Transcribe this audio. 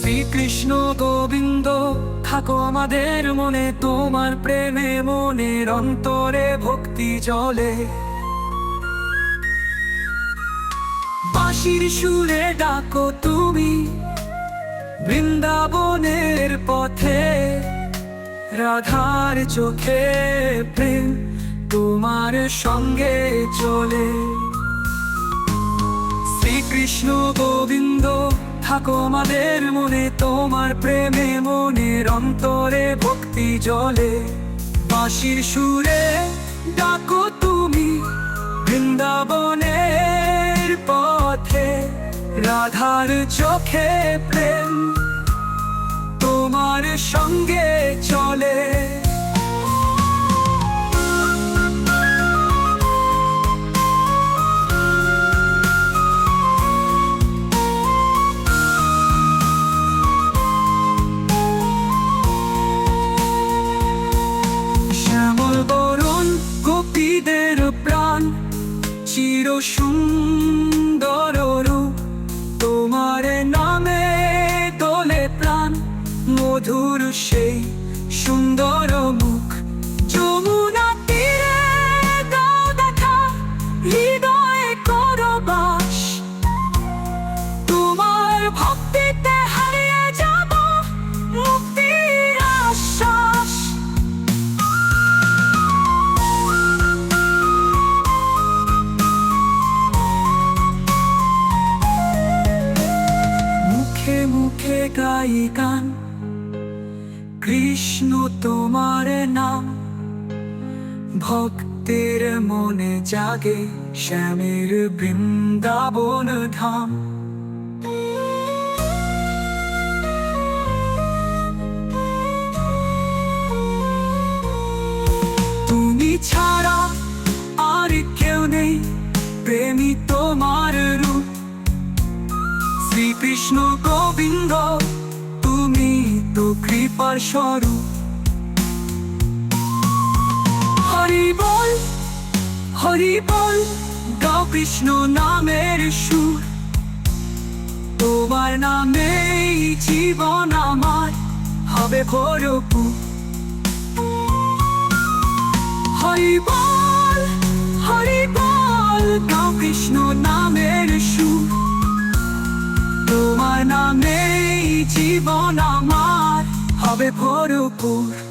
শ্রীকৃষ্ণ গোবিন্দ, থাকো আমাদের মনে, তোমার প্রেমে মনের অন্তরে ভক্তি জলে। বাঁশির সুরে ডাকো তুমি, বৃন্দাবনের পথে। রাধার চোখে প্রেম তোমার সঙ্গে চলে। শ্রীকৃষ্ণ গোবিন্দ, থাকো আমাদের মনে, তোমার প্রেমে মনের অন্তরে ভক্তি জলে। বাঁশির সুরে ডাকো তুমি, বৃন্দাবনের পথে, রাধার চোখে প্রেম। তোমার সঙ্গে চলে। সুন্দর রূপ তোমার নামে দোলে প্রাণ মধুর সেই গাই গান কৃষ্ণ তোমার নাম, ভক্তের মনে জাগে শ্যামের বৃন্দাবন ধাম। তুমি ছাড়া আর কেউ নেই, প্রেমী তোমার রূপ। শ্রীকৃষ্ণ গোবিন্দ তুমি তো কৃপার স্বরূপ। হরি বল হরি বল, গাও কৃষ্ণ নামের সুর। তোমার নামেই জীবন আমার, হবে ভরপুর হরি বল হরি বল, গাও কৃষ্ণ নামের জীবন আমার হবে ভরপুর।